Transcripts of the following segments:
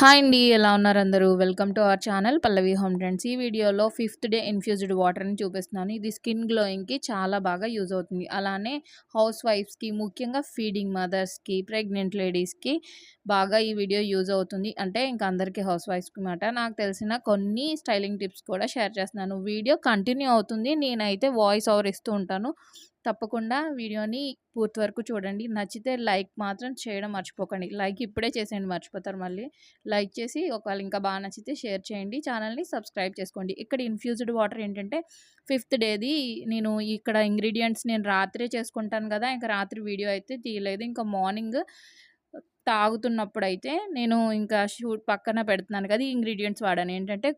Hi అండి ఎలా ఉన్నారు అందరూ? Welcome to our channel Pallavi home trends. ఈ వీడియోలో ఫిఫ్త్ డే ఇన్ఫ్యూజ్డ్ వాటర్ని చూపిస్తున్నాను. ఇది స్కిన్ గ్లోయింగ్కి చాలా బాగా యూజ్ అవుతుంది. అలానే హౌస్ వైఫ్స్కి ముఖ్యంగా ఫీడింగ్ మదర్స్కి ప్రెగ్నెంట్ లేడీస్కి బాగా ఈ వీడియో యూజ్ అవుతుంది. అంటే ఇంకా అందరికీ హౌస్ వైఫ్స్కి మాట. నాకు తెలిసిన కొన్ని స్టైలింగ్ టిప్స్ కూడా షేర్ చేస్తున్నాను. వీడియో కంటిన్యూ అవుతుంది. నేనైతే వాయిస్ ఓవర్ ఇస్తూ ఉంటాను. తప్పకుండా వీడియోని పూర్తి వరకు చూడండి. నచ్చితే లైక్ మాత్రం చేయడం మర్చిపోకండి. లైక్ ఇప్పుడే చేసేయండి మర్చిపోతారు మళ్ళీ. లైక్ చేసి ఒకవేళ ఇంకా బాగా నచ్చితే షేర్ చేయండి. ఛానల్ని సబ్స్క్రైబ్ చేసుకోండి. ఇక్కడ ఇన్ఫ్యూజ్డ్ వాటర్ ఏంటంటే ఫిఫ్త్ డేది నేను ఇక్కడ ఇంగ్రీడియంట్స్ నేను రాత్రే చేసుకుంటాను కదా ఇంకా రాత్రి వీడియో అయితే తీయలేదు. ఇంకా మార్నింగ్ తాగుతున్నప్పుడు అయితే నేను ఇంకా షూట్ పక్కన పెడుతున్నాను కదా ఈ ఇంగ్రీడియంట్స్ వాడాను. ఏంటంటే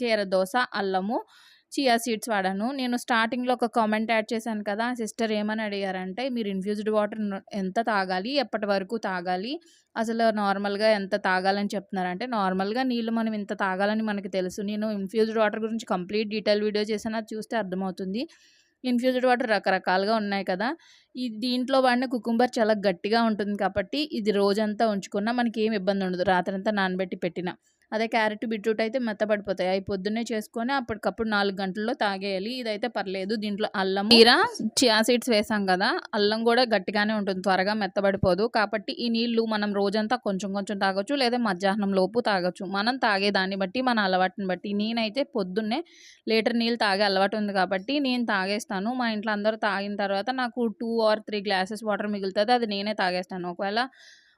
కీర దోశ అల్లము చియా సీడ్స్ వాడాను. నేను స్టార్టింగ్లో ఒక కామెంట్ యాడ్ చేశాను కదా సిస్టర్ ఏమని అడిగారంటే మీరు ఇన్ఫ్యూజ్డ్ వాటర్ ఎంత తాగాలి? ఎప్పటి వరకు తాగాలి? అసలు నార్మల్గా ఎంత తాగాలని చెప్తున్నారంటే నార్మల్గా నీళ్ళు మనం ఇంత తాగాలని మనకి తెలుసు. నేను ఇన్ఫ్యూజ్డ్ వాటర్ గురించి కంప్లీట్ డీటెయిల్ వీడియో చేసాను అది చూస్తే అర్థమవుతుంది. ఇన్ఫ్యూజ్డ్ వాటర్ రకరకాలుగా ఉన్నాయి కదా. ఈ దీంట్లో వాడిన కుకుంబర్ చాలా గట్టిగా ఉంటుంది కాబట్టి ఇది రోజంతా ఉంచుకున్నా మనకి ఏం ఇబ్బంది ఉండదు. రాత్రంతా నానబెట్టి పెట్టిన. అదే క్యారెట్ బీట్రూట్ అయితే మెత్తబడిపోతాయి. అవి పొద్దున్నే చేసుకొని అప్పటికప్పుడు నాలుగు గంటల్లో తాగేయాలి. ఇదైతే పర్లేదు. దీంట్లో అల్లం తీరా చియా సీడ్స్ వేసాం కదా అల్లం కూడా గట్టిగానే ఉంటుంది. త్వరగా మెత్తబడిపోదు. కాబట్టి ఈ నీళ్ళు మనం రోజంతా కొంచెం కొంచెం తాగొచ్చు లేదా మధ్యాహ్నం లోపు తాగొచ్చు. మనం తాగేదాన్ని బట్టి మన అలవాటుని బట్టి. నేనైతే పొద్దున్నే లీటర్ నీళ్ళు తాగే అలవాటు ఉంది కాబట్టి నేను తాగేస్తాను. మా ఇంట్లో అందరూ తాగిన తర్వాత నాకు two or three glasses water మిగులుతుంది అది నేనే తాగేస్తాను. ఒకవేళ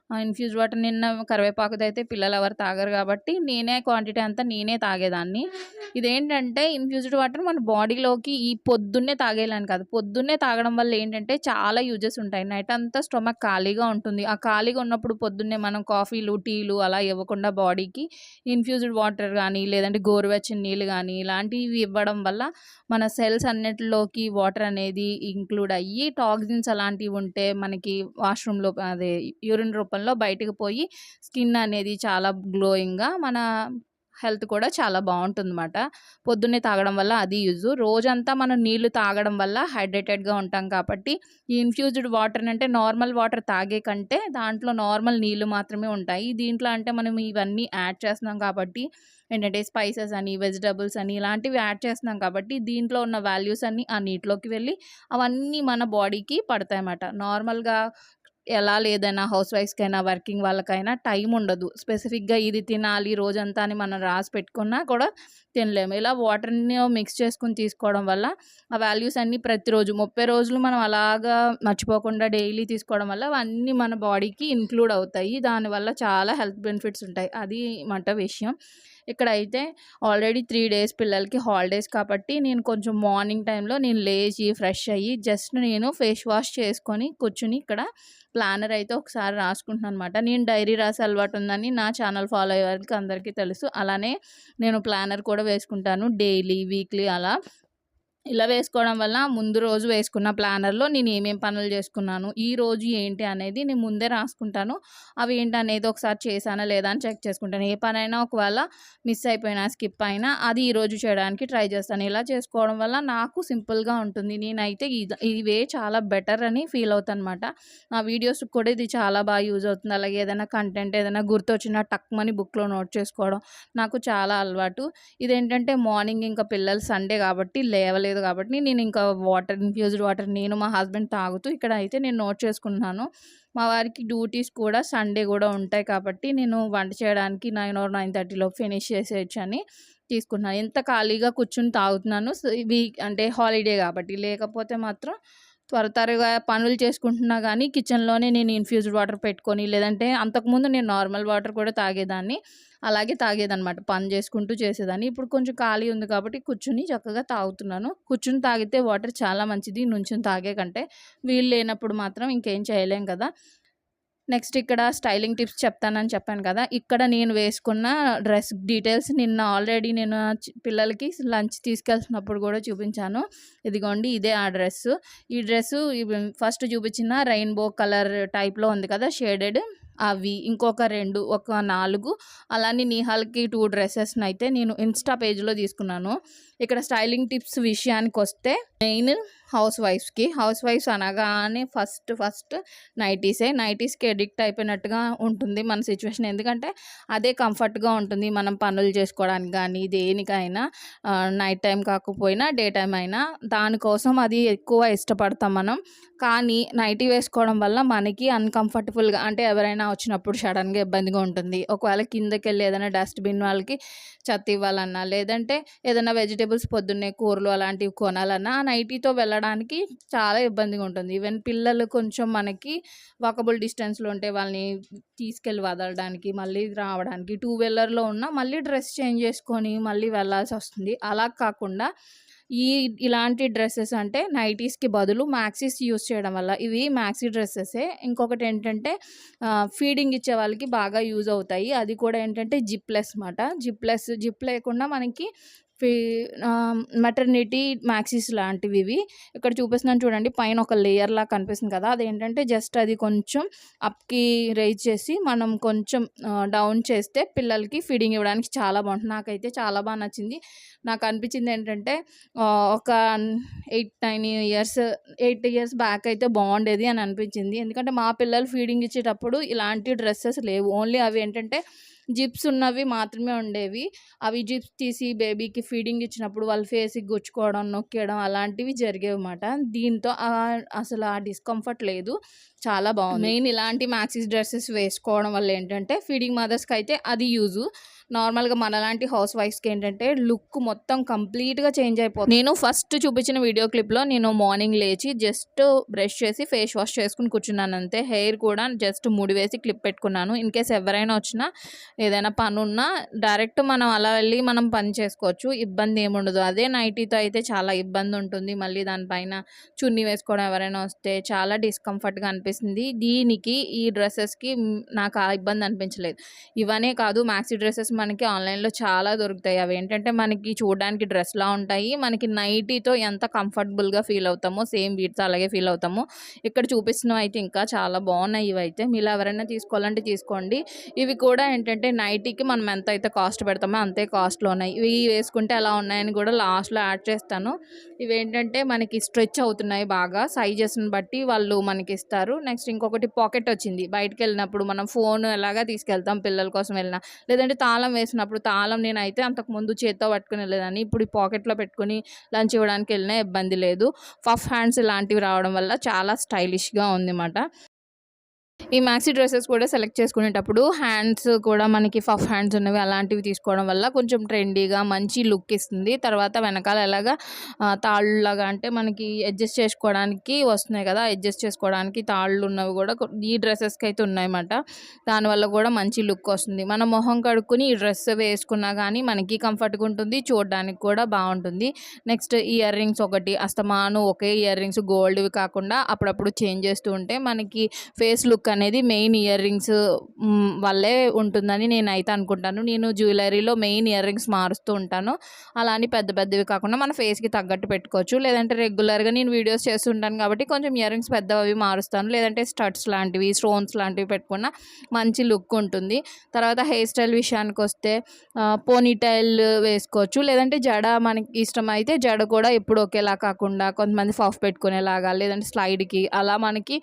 ఇన్ఫ్యూజ్ వాటర్ నిన్న కరివేపాకుది అయితే పిల్లలు ఎవరు తాగరు కాబట్టి నేనే క్వాంటిటీ అంతా నేనే తాగేదాన్ని. ఇదేంటంటే ఇన్ఫ్యూజ్డ్ వాటర్ మన బాడీలోకి ఈ పొద్దున్నే తాగేయాలని కాదు. పొద్దున్నే తాగడం వల్ల ఏంటంటే చాలా యూజెస్ ఉంటాయి. నైట్ అంతా స్టొమక్ ఖాళీగా ఉంటుంది. ఆ ఖాళీగా ఉన్నప్పుడు పొద్దున్నే మనం కాఫీలు టీలు అలా ఇవ్వకుండా బాడీకి ఇన్ఫ్యూజ్డ్ వాటర్ కానీ లేదంటే గోరువెచ్చని నీళ్ళు కానీ ఇలాంటివి ఇవ్వడం వల్ల మన సెల్స్ అన్నిటిలోకి వాటర్ అనేది ఇంక్లూడ్ అయ్యి టాక్సిన్స్ అలాంటివి ఉంటే మనకి వాష్రూమ్లో అదే యూరిన్ రూపంలో రూపంలో బయటకు పోయి స్కిన్ అనేది చాలా గ్లోయింగ్గా మన హెల్త్ కూడా చాలా బాగుంటుందన్నమాట. పొద్దున్నే తాగడం వల్ల అది యూజ్. రోజంతా మనం నీళ్ళు తాగడం వల్ల హైడ్రేటెడ్గా ఉంటాం కాబట్టి ఈ ఇన్ఫ్యూజ్డ్ వాటర్ అంటే నార్మల్ వాటర్ తాగే కంటే దాంట్లో నార్మల్ నీళ్ళు మాత్రమే ఉంటాయి. దీంట్లో అంటే మనం ఇవన్నీ యాడ్ చేస్తున్నాం కాబట్టి ఏంటంటే స్పైసెస్ అని వెజిటబుల్స్ అని ఇలాంటివి యాడ్ చేస్తున్నాం కాబట్టి దీంట్లో ఉన్న వాల్యూస్ అన్నీ ఆ నీటిలోకి వెళ్ళి అవన్నీ మన బాడీకి పడతాయి అన్నమాట నార్మల్గా ఎలా లేదైనా హౌస్ వైఫ్స్కైనా వర్కింగ్ వాళ్ళకైనా టైం ఉండదు. స్పెసిఫిక్గా ఇది తినాలి రోజంతా అని మనం రాసి పెట్టుకున్నా కూడా తినలేము. ఇలా వాటర్ని మిక్స్ చేసుకుని తీసుకోవడం వల్ల ఆ వాల్యూస్ అన్నీ ప్రతిరోజు ముప్పై రోజులు మనం అలాగా మర్చిపోకుండా డైలీ తీసుకోవడం వల్ల అవన్నీ మన బాడీకి ఇంక్లూడ్ అవుతాయి. దానివల్ల చాలా హెల్త్ బెనిఫిట్స్ ఉంటాయి. అది మాట విషయం. ఇక్కడ అయితే ఆల్రెడీ త్రీ డేస్ పిల్లలకి హాలిడేస్ కాబట్టి నేను కొంచెం మార్నింగ్ టైంలో నేను లేచి ఫ్రెష్ అయ్యి జస్ట్ నేను ఫేస్ వాష్ చేసుకొని కూర్చుని ఇక్కడ ప్లానర్ అయితే ఒకసారి రాసుకుంటున్నాను అనమాట నేను డైరీ రాసే అలవాటు ఉందని నా ఛానల్ ఫాలో అయ్యే వాళ్ళకి అందరికీ తెలుసు. అలానే నేను ప్లానర్ కూడా వేసుకుంటాను డైలీ వీక్లీ అలా. ఇలా వేసుకోవడం వల్ల ముందు రోజు వేసుకున్న ప్లానర్లో నేను ఏమేమి పనులు చేసుకున్నాను ఈ రోజు ఏంటి అనేది నేను ముందే రాసుకుంటాను. అవి ఏంటి అనేది ఒకసారి చేశానా లేదా అని చెక్ చేసుకుంటాను. ఏ పనైనా ఒకవేళ మిస్ అయిపోయినా స్కిప్ అయినా అది ఈరోజు చేయడానికి ట్రై చేస్తాను. ఇలా చేసుకోవడం వల్ల నాకు సింపుల్గా ఉంటుంది. నేనైతే ఇవే చాలా బెటర్ అని ఫీల్ అవుతాను అనమాట నా వీడియోస్ కూడా ఇది చాలా బాగా యూజ్ అవుతుంది. అలాగే ఏదైనా కంటెంట్ ఏదైనా గుర్తొచ్చిన టక్మని బుక్లో నోట్ చేసుకోవడం నాకు చాలా అలవాటు. ఇదేంటంటే మార్నింగ్ ఇంకా పిల్లలు సండే కాబట్టి లేవలేదు లేదు కాబట్టి నేను ఇంకా వాటర్ ఇన్ఫ్యూజ్డ్ వాటర్ నేను మా హస్బెండ్ తాగుతూ ఇక్కడ అయితే నేను నోట్ చేసుకున్నాను. మా వారికి డ్యూటీస్ కూడా సండే కూడా ఉంటాయి కాబట్టి నేను వంట చేయడానికి నైన్ ఆర్ నైన్ థర్టీలో ఫినిష్ చేసేయచ్చు అని తీసుకున్నాను. ఎంత ఖాళీగా కూర్చుని తాగుతున్నాను. వీక్ అంటే హాలిడే కాబట్టి లేకపోతే మాత్రం త్వర త్వరగా పనులు చేసుకుంటున్నా కానీ కిచెన్లోనే నేను ఇన్ఫ్యూజ్డ్ వాటర్ పెట్టుకొని లేదంటే అంతకుముందు నేను నార్మల్ వాటర్ కూడా తాగేదాన్ని. అలాగే తాగేదనమాట పని చేసుకుంటూ చేసేదాన్ని. ఇప్పుడు కొంచెం ఖాళీ ఉంది కాబట్టి కూర్చుని చక్కగా తాగుతున్నాను. కూర్చుని తాగితే వాటర్ చాలా మంచిది. నుంచుని తాగే కంటే వీలు లేనప్పుడు మాత్రం ఇంకేం చేయలేం కదా. నెక్స్ట్ ఇక్కడ స్టైలింగ్ టిప్స్ చెప్తానని చెప్పాను కదా. ఇక్కడ నేను వేసుకున్న డ్రెస్ డీటెయిల్స్ నిన్న ఆల్రెడీ నేను పిల్లలకి లంచ్ తీసుకెళ్తున్నప్పుడు కూడా చూపించాను. ఇదిగోండి ఇదే ఆ డ్రెస్ ఈ డ్రెస్ ఫస్ట్ చూపించిన రెయిన్బో కలర్ టైప్లో ఉంది కదా షేడెడ్. అవి ఇంకొక రెండు ఒక నాలుగు అలానే నిహాల్కి టూ డ్రెస్సెస్ని అయితే నేను ఇన్స్టా పేజ్లో తీసుకున్నాను. ఇక్కడ స్టైలింగ్ టిప్స్ విషయానికి వస్తే మెయిన్ హౌస్ వైఫ్స్కి హౌస్ వైఫ్స్ అనగానే ఫస్ట్ ఫస్ట్ నైటీసే. నైటీస్కి ఎడిక్ట్ అయిపోయినట్టుగా ఉంటుంది మన సిచ్యువేషన్. ఎందుకంటే అదే కంఫర్ట్గా ఉంటుంది మనం పనులు చేసుకోవడానికి కానీ దేనికైనా. నైట్ టైం కాకపోయినా డే టైం అయినా. దానికోసం అది ఎక్కువ ఇష్టపడతాం మనం. కానీ నైటీ వేసుకోవడం వల్ల మనకి అన్కంఫర్టబుల్గా అంటే ఎవరైనా వచ్చినప్పుడు సడన్గా ఇబ్బందిగా ఉంటుంది. ఒకవేళ కిందకి వెళ్ళి ఏదైనా డస్ట్బిన్ వాళ్ళకి చెత్త ఇవ్వాలన్నా లేదంటే ఏదైనా వెజిటేబుల్ వెజిటేబుల్స్ పొద్దున్నే కూరలు అలాంటివి కొనాలన్నా ఆ నైటీతో వెళ్ళడానికి చాలా ఇబ్బందిగా ఉంటుంది. ఈవెన్ పిల్లలు కొంచెం మనకి వాకబుల్ డిస్టెన్స్లో ఉంటే వాళ్ళని తీసుకెళ్ళి వదలడానికి మళ్ళీ రావడానికి టూ వీలర్లో ఉన్న మళ్ళీ డ్రెస్ చేంజ్ చేసుకొని మళ్ళీ వెళ్ళాల్సి వస్తుంది. అలా కాకుండా ఈ ఇలాంటి డ్రెస్సెస్ అంటే నైటీస్కి బదులు మ్యాక్సీస్ యూస్ చేయడం వల్ల ఇవి మ్యాక్సీ డ్రెస్సెసే. ఇంకొకటి ఏంటంటే ఫీడింగ్ ఇచ్చే వాళ్ళకి బాగా యూజ్ అవుతాయి. అది కూడా ఏంటంటే జిప్లెస్ అనమాట జిప్లెస్ జిప్ లేకుండా మనకి మెటర్నిటీ మ్యాక్సీస్ లాంటివి ఇవి. ఇక్కడ చూపిస్తున్నాను చూడండి పైన ఒక లేయర్ లా కనిపిస్తుంది కదా. అదేంటంటే జస్ట్ అది కొంచెం అప్కి రైజ్ చేసి మనం కొంచెం డౌన్ చేస్తే పిల్లలకి ఫీడింగ్ ఇవ్వడానికి చాలా బాగుంటుంది. నాకైతే చాలా బాగా నచ్చింది. నాకు అనిపించింది ఏంటంటే ఒక eight nine years eight years back అయితే బాగుండేది అని అనిపించింది. ఎందుకంటే మా పిల్లలు ఫీడింగ్ ఇచ్చేటప్పుడు ఇలాంటి డ్రెస్సెస్ లేవు. ఓన్లీ అవి ఏంటంటే జిప్స్ ఉన్నవి మాత్రమే ఉండేవి. అవి జిప్స్ తీసి బేబీకి ఫీడింగ్ ఇచ్చినప్పుడు వాళ్ళ ఫేస్కి గుచ్చుకోవడం నొక్కేయడం అలాంటివి జరిగేవి అన్నమాట దీంతో అసలు ఆ డిస్కంఫర్ట్ లేదు. చాలా బాగుంది. మెయిన్ ఇలాంటి మ్యాక్సిస్ డ్రెస్సెస్ వేసుకోవడం వల్ల ఏంటంటే ఫీడింగ్ మదర్స్కి అయితే అది యూజు. నార్మల్గా మనలాంటి హౌస్ వైఫ్స్కి ఏంటంటే లుక్ మొత్తం కంప్లీట్గా చేంజ్ అయిపోతుంది నేను ఫస్ట్ చూపించిన వీడియో క్లిప్లో నేను మార్నింగ్ లేచి జస్ట్ బ్రష్ చేసి ఫేస్ వాష్ చేసుకుని కూర్చున్నాను అంతే. హెయిర్ కూడా జస్ట్ ముడివేసి క్లిప్ పెట్టుకున్నాను. ఇన్ కేస్ ఎవరైనా వచ్చినా ఏదైనా పని ఉన్నా డైరెక్ట్ మనం అలా వెళ్ళి మనం పని చేసుకోవచ్చు. ఇబ్బంది ఏముండదు అదే నైటీతో అయితే చాలా ఇబ్బంది ఉంటుంది. మళ్ళీ దానిపైన చున్నీ వేసుకోవడం ఎవరైనా వస్తే చాలా డిస్కంఫర్ట్గా అనిపిస్తుంది. దీనికి ఈ డ్రెస్సెస్కి నాకు ఆ ఇబ్బంది అనిపించలేదు. ఇవనే కాదు మ్యాక్సీ డ్రెస్సెస్ మనకి ఆన్లైన్లో చాలా దొరుకుతాయి. అవి ఏంటంటే మనకి చూడడానికి డ్రెస్లా ఉంటాయి. మనకి నైటీతో ఎంత కంఫర్టబుల్గా ఫీల్ అవుతామో సేమ్ వీటితో అలాగే ఫీల్ అవుతాము. ఇక్కడ చూపిస్తున్నవి అయితే ఇంకా చాలా బాగున్నాయి ఇవి అయితే మీరు ఎవరైనా తీసుకోవాలంటే తీసుకోండి. ఇవి కూడా ఏంటంటే నైటీకి మనం ఎంత అయితే కాస్ట్ పెడతామో అంతే కాస్ట్లో ఉన్నాయి. ఇవి వేసుకుంటే ఎలా ఉన్నాయని కూడా లాస్ట్లో యాడ్ చేస్తాను. ఇవి ఏంటంటే మనకి స్ట్రెచ్ అవుతున్నాయి బాగా. సైజెస్ని బట్టి వాళ్ళు మనకి ఇస్తారు. నెక్స్ట్ ఇంకొకటి పాకెట్ వచ్చింది. బయటకు వెళ్ళినప్పుడు మనం ఫోన్ ఎలాగా తీసుకెళ్తాం పిల్లల కోసం వెళ్ళినా. లేదంటే తాళం తాళం వేసినప్పుడు తాళం నేనైతే అంతకుముందు చేత్తో పట్టుకుని వెళ్ళేదాన్ని. ఇప్పుడు ఈ పాకెట్లో పెట్టుకుని లంచ్ ఇవ్వడానికి వెళ్ళినా ఇబ్బంది లేదు. పఫ్ హ్యాండ్స్ ఇలాంటివి రావడం వల్ల చాలా స్టైలిష్గా ఉందన్నమాట. ఈ మ్యాక్సీ డ్రెస్సెస్ కూడా సెలెక్ట్ చేసుకునేటప్పుడు హ్యాండ్స్ కూడా మనకి ఫఫ్ హ్యాండ్స్ ఉన్నవి అలాంటివి తీసుకోవడం వల్ల కొంచెం ట్రెండీగా మంచి లుక్ ఇస్తుంది. తర్వాత వెనకాల ఎలాగా తాళ్ళులాగా అంటే మనకి అడ్జస్ట్ చేసుకోవడానికి వస్తున్నాయి కదా అడ్జస్ట్ చేసుకోవడానికి తాళ్ళు ఉన్నవి కూడా ఈ డ్రెస్సెస్కి అయితే ఉన్నాయన్నమాట. దానివల్ల కూడా మంచి లుక్ వస్తుంది. మన మొహం కడుక్కుని ఈ డ్రెస్ వేసుకున్నా కానీ మనకి కంఫర్ట్గా ఉంటుంది చూడడానికి కూడా బాగుంటుంది. నెక్స్ట్ ఇయర్ రింగ్స్ ఒకటి అస్తమాను ఒకే ఇయర్ రింగ్స్ గోల్డ్వి కాకుండా అప్పుడప్పుడు చేంజ్ చేస్తూ ఉంటే మనకి ఫేస్ లుక్ లుక్ అనేది మెయిన్ ఇయర్ రింగ్స్ వల్లే ఉంటుందని నేను అయితే అనుకుంటాను. నేను జ్యువెలరీలో మెయిన్ ఇయర్ రింగ్స్ మారుస్తూ ఉంటాను. అలా అని పెద్ద పెద్దవి కాకుండా మన ఫేస్కి తగ్గట్టు పెట్టుకోవచ్చు. లేదంటే రెగ్యులర్గా నేను వీడియోస్ చేస్తుంటాను కాబట్టి కొంచెం ఇయర్ రింగ్స్ పెద్దవి మారుస్తాను. లేదంటే స్టడ్స్ లాంటివి స్టోన్స్ లాంటివి పెట్టుకున్న మంచి లుక్ ఉంటుంది. తర్వాత హెయిర్ స్టైల్ విషయానికి వస్తే పోనీటైల్ వేసుకోవచ్చు. లేదంటే జడ మనకి ఇష్టమైతే జడ కూడా ఎప్పుడు ఒకేలా కాకుండా కొంతమంది ఫఫ్ పెట్టుకునేలాగా లేదంటే స్లైడ్కి అలా మనకి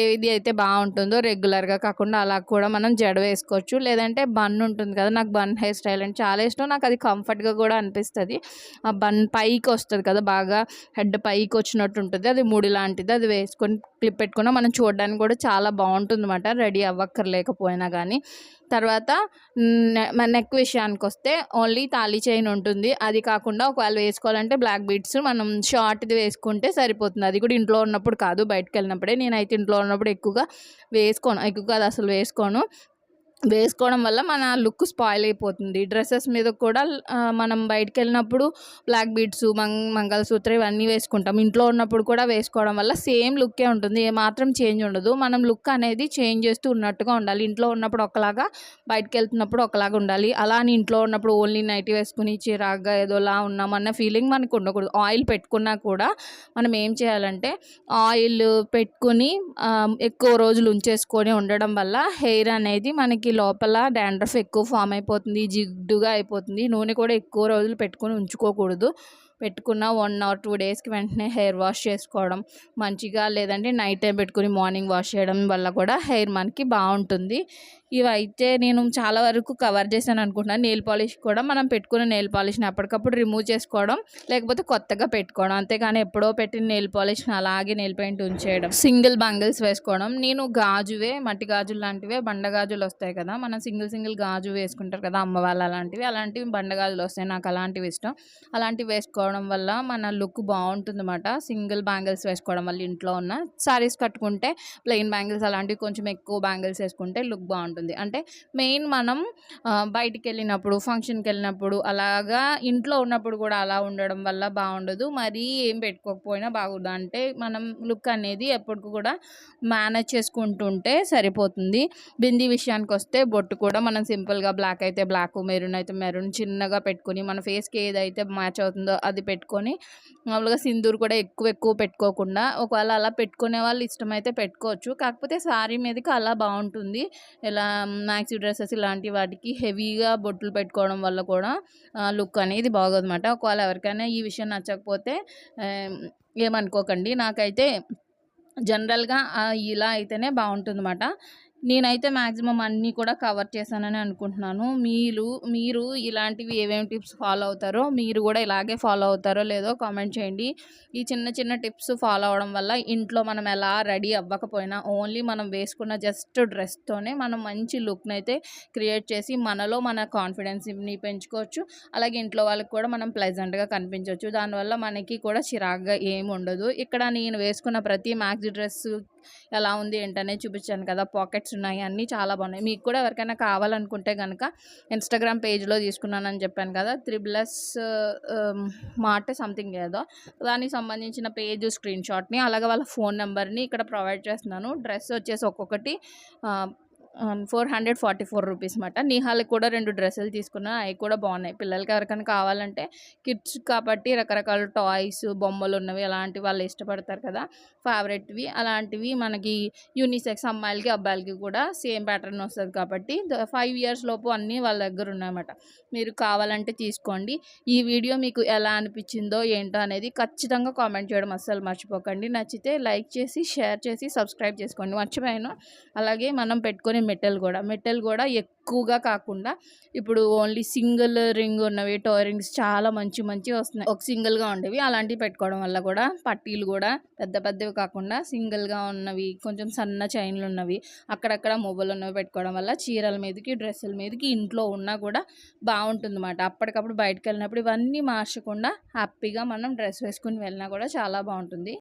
ఏది అయితే బాగుంటుందో ఉందో రెగ్యులర్గా కాకుండా అలా కూడా మనం జడ వేసుకోవచ్చు. లేదంటే బన్ ఉంటుంది కదా నాకు బన్ హెయిర్ స్టైల్ అంటే చాలా ఇష్టం. నాకు అది కంఫర్ట్గా కూడా అనిపిస్తుంది. ఆ బన్ పైకి వస్తుంది కదా బాగా హెడ్ పైకి వచ్చినట్టు ఉంటుంది. అది ముడి లాంటిది అది వేసుకొని క్లిప్ పెట్టుకున్నా మనం చూడడానికి కూడా చాలా బాగుంటుంది అనమాట రెడీ అవ్వక్కర్లేకపోయినా కానీ తర్వాత నెక్ విషయానికి వస్తే ఓన్లీ తాళీ చైన్ ఉంటుంది. అది కాకుండా ఒకవేళ వేసుకోవాలంటే బ్లాక్ బీట్స్ మనం షార్ట్ది వేసుకుంటే సరిపోతుంది. అది కూడా ఇంట్లో ఉన్నప్పుడు కాదు బయటకు వెళ్ళినప్పుడే. నేనైతే ఇంట్లో ఉన్నప్పుడు ఎక్కువగా వేసుకోను. ఎక్కువగా కాదు అసలు వేసుకోను. వేసుకోవడం వల్ల మన లుక్ స్పాయిల్ అయిపోతుంది. డ్రెస్సెస్ మీద కూడా మనం బయటకు వెళ్ళినప్పుడు బ్లాక్ బీడ్స్ మం మంగళసూత్ర ఇవన్నీ వేసుకుంటాం. ఇంట్లో ఉన్నప్పుడు కూడా వేసుకోవడం వల్ల సేమ్ లుక్కే ఉంటుంది. ఏమాత్రం చేంజ్ ఉండదు. మనం లుక్ అనేది చేంజ్ చేస్తూ ఉన్నట్టుగా ఉండాలి. ఇంట్లో ఉన్నప్పుడు ఒకలాగా బయటకు వెళ్తున్నప్పుడు ఒకలాగా ఉండాలి. అలా అని ఇంట్లో ఉన్నప్పుడు ఓన్లీ నైట్ వేసుకుని చిరాగ్గా ఏదోలా ఉన్నామన్న ఫీలింగ్ మనకు ఉండకూడదు. ఆయిల్ పెట్టుకున్నా కూడా మనం ఏం చేయాలంటే ఆయిల్ పెట్టుకుని ఎక్కువ రోజులు ఉంచేసుకొని ఉండడం వల్ల హెయిర్ అనేది మనకి లోపల డాండ్రఫ్ ఎక్కువ ఫామ్ అయిపోతుంది జిడ్డుగా అయిపోతుంది. నూనె కూడా ఎక్కువ రోజులు పెట్టుకొని ఉంచుకోకూడదు. పెట్టుకున్న వన్ ఆర్ టూ డేస్కి వెంటనే హెయిర్ వాష్ చేసుకోవడం మంచిగా లేదంటే నైట్ టైం పెట్టుకుని మార్నింగ్ వాష్ చేయడం వల్ల కూడా హెయిర్ మనకి బాగుంటుంది. ఇవైతే నేను చాలా వరకు కవర్ చేశాను అనుకుంటున్నాను నెయిల్ పాలిష్ కూడా మనం పెట్టుకున్న నెయిల్ పాలిష్ని అప్పటికప్పుడు రిమూవ్ చేసుకోవడం లేకపోతే కొత్తగా పెట్టుకోవడం. అంతేగాని ఎప్పుడో పెట్టిన నెయిల్ పాలిష్ని అలాగే నెయిల్ పెయింట్ ఉంచేయడం. సింగిల్ బంగిల్స్ వేసుకోవడం. నేను గాజువే మట్టి గాజులు లాంటివే బండ గాజులు వస్తాయి కదా. మనం సింగిల్ సింగిల్ గాజు వేసుకుంటారు కదా అమ్మ వాళ్ళు అలాంటివి. అలాంటివి బండ గాజులు వస్తాయి. నాకు అలాంటివి ఇష్టం. అలాంటివి వేసుకోవడం వల్ల మన లుక్ బాగుంటుంది అన్నమాట సింగిల్ బ్యాంగిల్స్ వేసుకోవడం వల్ల ఇంట్లో ఉన్న శారీస్ కట్టుకుంటే ప్లెయిన్ బ్యాంగిల్స్ అలాంటివి కొంచెం ఎక్కువ బ్యాంగిల్స్ వేసుకుంటే లుక్ బాగుంటుంది. అంటే మెయిన్ మనం బయటికి వెళ్ళినప్పుడు ఫంక్షన్కి వెళ్ళినప్పుడు అలాగా ఇంట్లో ఉన్నప్పుడు కూడా అలా ఉండడం వల్ల బాగుండదు. మరీ ఏం పెట్టుకోకపోయినా బాగుండదు అంటే మనం లుక్ అనేది ఎప్పటికి కూడా మేనేజ్ చేసుకుంటుంటే సరిపోతుంది. బింది విషయానికి వస్తే బొట్టు కూడా మనం సింపుల్గా బ్లాక్ అయితే బ్లాక్ మెరూన్ అయితే మెరూన్ చిన్నగా పెట్టుకొని మన ఫేస్కి ఏదైతే మ్యాచ్ అవుతుందో అది పెట్టుకొని మామూలుగా సింధూర్ కూడా ఎక్కువ ఎక్కువ పెట్టుకోకుండా ఒకవేళ అలా పెట్టుకునే వాళ్ళు ఇష్టమైతే పెట్టుకోవచ్చు. కాకపోతే శారీ మీదకి అలా బాగుంటుంది. ఇలా మ్యాక్సీ డ్రెస్సెస్ ఇలాంటి వాటికి హెవీగా బొట్లు పెట్టుకోవడం వల్ల కూడా లుక్ అనేది బాగోదన్నమాట. ఒకవేళ ఎవరికైనా ఈ విషయం నచ్చకపోతే ఏమనుకోకండి. నాకైతే జనరల్గా ఇలా అయితేనే బాగుంటుందన్నమాట. నేనైతే మ్యాక్సిమం అన్నీ కూడా కవర్ చేశానని అనుకుంటున్నాను. మీరు మీరు ఇలాంటివి ఏమేమి టిప్స్ ఫాలో అవుతారో మీరు కూడా ఇలాగే ఫాలో అవుతారో లేదో కామెంట్ చేయండి. ఈ చిన్న చిన్న టిప్స్ ఫాలో అవడం వల్ల ఇంట్లో మనం ఎలా రెడీ అవ్వకపోయినా ఓన్లీ మనం వేసుకున్న జస్ట్ డ్రెస్తోనే మనం మంచి లుక్ని అయితే క్రియేట్ చేసి మనలో మన కాన్ఫిడెన్స్ని పెంచుకోవచ్చు. అలాగే ఇంట్లో వాళ్ళకి కూడా మనం ప్లెజెంట్గా కనిపించవచ్చు. దానివల్ల మనకి కూడా చిరాగ్గా ఏమి ఉండదు. ఇక్కడ నేను వేసుకున్న ప్రతి మ్యాక్సీ డ్రెస్ ఎలా ఉంది ఏంటనే చూపించాను కదా పాకెట్స్ ఉన్నాయి అన్నీ చాలా బాగున్నాయి. మీకు కూడా ఎవరికైనా కావాలనుకుంటే కనుక ఇన్స్టాగ్రామ్ పేజ్లో తీసుకున్నానని చెప్పాను కదా త్రిబులస్ మార్ట్ సంథింగ్ ఏదో దానికి సంబంధించిన పేజ్ స్క్రీన్ షాట్ని అలాగే వాళ్ళ ఫోన్ నెంబర్ని ఇక్కడ ప్రొవైడ్ చేస్తున్నాను. డ్రెస్ వచ్చేసి ఒక్కొక్కటి four hundred forty four rupees అనమాట నిహాలకి కూడా రెండు డ్రెస్సులు తీసుకున్నాను అవి కూడా బాగున్నాయి. పిల్లలకి ఎవరికైనా కావాలంటే కిడ్స్ కాబట్టి రకరకాల టాయ్స్ బొమ్మలు ఉన్నవి అలాంటివి వాళ్ళు ఇష్టపడతారు కదా. ఫేవరెట్వి. అలాంటివి మనకి యూనిసెక్స్ అమ్మాయిలకి అబ్బాయిలకి కూడా సేమ్ ప్యాటర్న్ వస్తుంది కాబట్టి ఫైవ్ ఇయర్స్ లోపు అన్నీ వాళ్ళ దగ్గర ఉన్నాయన్నమాట మీరు కావాలంటే తీసుకోండి. ఈ వీడియో మీకు ఎలా అనిపించిందో ఏంటో అనేది ఖచ్చితంగా కామెంట్ చేయడం అస్సలు మర్చిపోకండి. నచ్చితే లైక్ చేసి షేర్ చేసి సబ్స్క్రైబ్ చేసుకోండి. మర్చిపోయాను. అలాగే మనం పెట్టుకొని మెటల్ కూడా. మెటల్ కూడా ఎక్కువగా కాకుండా ఇప్పుడు ఓన్లీ సింగిల్ రింగ్ ఉన్నవి టో రింగ్స్ చాలా మంచి మంచి వస్తున్నాయి. ఒక సింగిల్గా ఉండేవి. అలాంటివి పెట్టుకోవడం వల్ల కూడా పట్టీలు కూడా పెద్ద పెద్దవి కాకుండా సింగిల్గా ఉన్నవి కొంచెం సన్న చైన్లు ఉన్నవి అక్కడక్కడ మొబైల్ ఉన్నవి పెట్టుకోవడం వల్ల చీరల మీదకి డ్రెస్సుల మీదకి ఇంట్లో ఉన్నా కూడా బాగుంటుంది అన్నమాట అప్పటికప్పుడు బయటకు వెళ్ళినప్పుడు ఇవన్నీ మార్చకుండా హ్యాపీగా మనం డ్రెస్ వేసుకుని వెళ్ళినా కూడా చాలా బాగుంటుంది.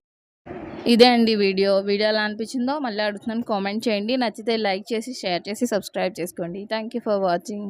ఇదే అండి వీడియో. వీడియో ఎలా అనిపించిందో మళ్ళీ అడుగుతున్నాను. కామెంట్ చేయండి. నచ్చితే లైక్ చేసి షేర్ చేసి సబ్స్క్రైబ్ చేసుకోండి. Thank you for watching.